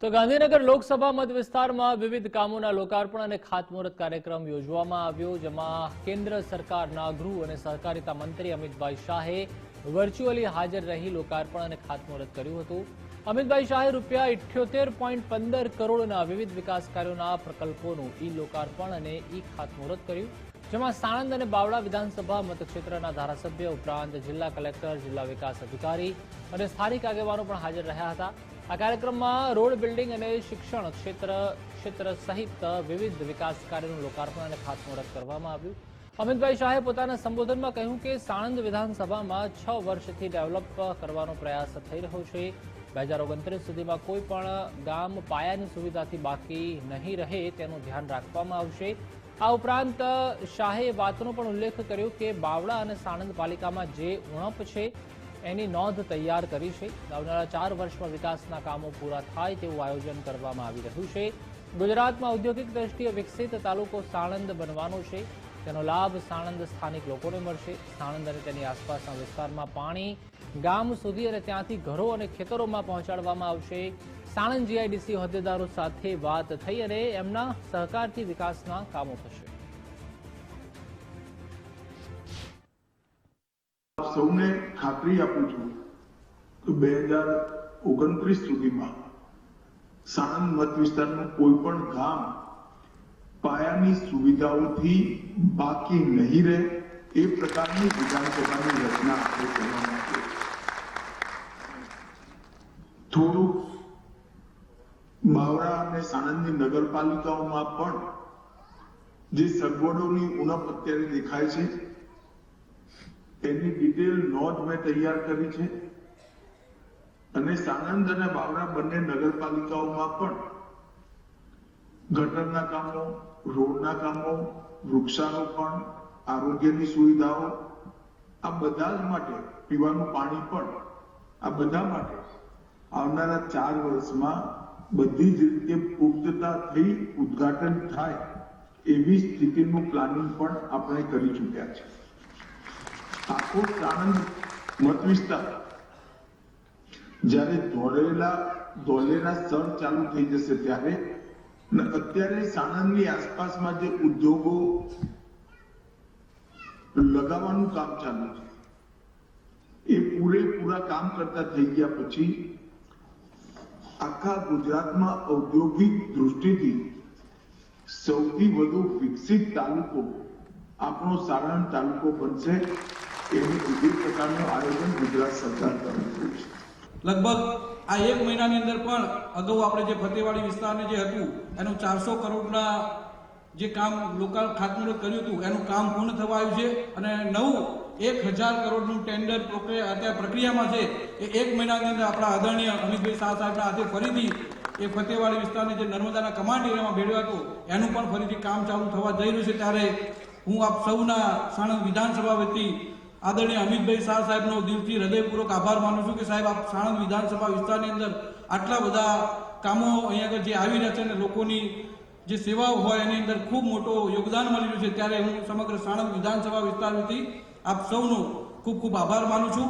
તો ગાંધીનગર લોકસભા મત વિસ્તારમાં વિવિધ કામોના લોકાર્પણ અને ખાતમુહૂર્ત કાર્યક્રમ યોજવામાં આવ્યો, જેમાં કેન્દ્ર સરકારના ગૃહ અને સહકારિતા મંત્રી અમિતભાઈ શાહે વર્ચ્યુઅલી હાજર રહી લોકાર્પણ અને ખાતમુહૂર્ત કર્યું હતું. અમિતભાઈ શાહે રૂપિયા ઇઠ્યોતેર પોઈન્ટ પંદર કરોડના વિવિધ વિકાસ કાર્યોના પ્રકલ્પોનું ઈ લોકાર્પણ અને ઈ ખાતમુહૂર્ત કર્યું, જેમાં સાણંદ અને બાવળા વિધાનસભા મતક્ષેત્રના ધારાસભ્ય ઉપરાંત જિલ્લા કલેક્ટર, જિલ્લા વિકાસ અધિકારી અને સ્થાનિક આગેવાનો પણ હાજર રહ્યા હતા. આ કાર્યક્રમમાં રોડ બિલ્ડિંગ અને શિક્ષણ ક્ષેત્ર ક્ષેત્ર સહિત વિવિધ વિકાસ કાર્યોનું લોકાર્પણ અને ખાતમુહૂર્ત કરવામાં આવ્યું. અમિતભાઈ શાહે પોતાના સંબોધનમાં કહ્યું કે સાણંદ વિધાનસભામાં છ વર્ષથી ડેવલપ કરવાનો પ્રયાસ થઈ રહ્યો છે. બે હજાર ઓગણત્રીસ સુધીમાં કોઈ પણ ગામ પાયાની સુવિધાથી બાકી નહીં રહે તેનું ધ્યાન રાખવામાં આવશે. આ ઉપરાંત શાહે વાતનો પણ ઉલ્લેખ કર્યો કે બાવળા અને સાણંદ પાલિકામાં જે ઉણપ છે એની નોંધ તૈયાર કરી છે. આવનારા ચાર વર્ષમાં વિકાસના કામો પૂરા થાય તેવું આયોજન કરવામાં આવી રહ્યું છે. ગુજરાતમાં ઔદ્યોગિક દ્રષ્ટિએ વિકસિત તાલુકો સાણંદ બનવાનો છે. તેનો લાભ સાણંદ સ્થાનિક લોકોને મળશે. સાણંદ અને તેની આસપાસના વિસ્તારમાં પાણી ગામ સુધી અને ત્યાંથી ઘરો અને ખેતરોમાં પહોંચાડવામાં આવશે. સાણંદ જીઆઈડીસી હોદ્દેદારો સાથે વાત થઈ અને એમના સહકારથી વિકાસના કામો થશે. આપ સૌને ખાતરી આપું છું કે બે હજાર ઓગણત્રીસ સુધીમાં સાણંદ મત વિસ્તારનું કોઈ પણ ગામ પાયાની સુવિધાઓથી બાકી નહીં રહે એ પ્રકારની વિધાનસભાની રચના આપણે કરવા માટે થોડુંક બાવરા અને સાણંદની નગરપાલિકાઓમાં પણ જે સગવડોની ઉણપ અત્યારે દેખાય છે એની ડિટેલ નોંધ મેં તૈયાર કરી છે. અને સાણંદ અને બાવરા બંને નગરપાલિકાઓમાં પણ ગટરના કામો, રોડના કામો વૃક્ષારોપણ આરોગ્યની સુવિધાઓ, આ બધા જ માટે પીવાનું પાણી પણ આ બધા માટે આવનારા ચાર વર્ષમાં બધી જ રીતે પુખ્તતા થઈ ઉદ્ઘાટન થાય એવી સ્થિતિનું પ્લાનિંગ પણ આપણે કરી ચૂક્યા છે આખો સાણંદ મત વિસ્તાર. જ્યારે ધોળેલા ધોલેરા સ્થળ ચાલુ થઈ જશે ત્યારે અત્યારે સાણંદની આસપાસમાં જે ઉદ્યોગો લગાવવાનું કામ ચાલુ છે, એ પૂરેપૂરા કામ કરતા થઈ ગયા પછી આખા ગુજરાતમાં ઔદ્યોગિક દૃષ્ટિથી સૌથી વધુ વિકસિત તાલુકો આપણો સાણંદ તાલુકો બનશે. એનું વિવિધ પ્રકારનું આયોજન ગુજરાત સરકાર તરફથી લગભગ આ એક મહિનાની અંદર પણ અગાઉ આપણે જે ફતેવાડી વિસ્તારને જે હતું, એનું ચારસો કરોડના જે કામ લોકાલ ખાતમુહૂર્ત કર્યું હતું, એનું કામ પૂર્ણ થવા આવ્યું છે અને નવું એક હજાર કરોડનું ટેન્ડર પ્રક્રિયા અત્યારે પ્રક્રિયામાં છે. એ એક મહિનાની અંદર આપણા આદરણીય અમિતભાઈ શાહ સાહેબના હાથે ફરીથી એ ફતેવાડી વિસ્તારને જે નર્મદાના કમાન્ડ એરિયામાં ભેળવ્યો હતો, એનું પણ ફરીથી કામ ચાલુ થવા જઈ રહ્યું છે. ત્યારે હું આપ સૌના સાણંદ વિધાનસભા વતી આદરણીય અમિતભાઈ શાહ સાહેબનો દિલથી હૃદયપૂર્વક આભાર માનું છું કે સાહેબ આપ સાણંદ વિધાનસભા વિસ્તારની અંદર આટલા બધા કામો અહીંયા આગળ જે આવી રહ્યા છે અને લોકોની જે સેવાઓ હોય એની અંદર ખૂબ મોટો યોગદાન મળી રહ્યું છે, ત્યારે હું સમગ્ર સાણંદ વિધાનસભા વિસ્તારથી આપ સૌનો ખૂબ ખૂબ આભાર માનું છું.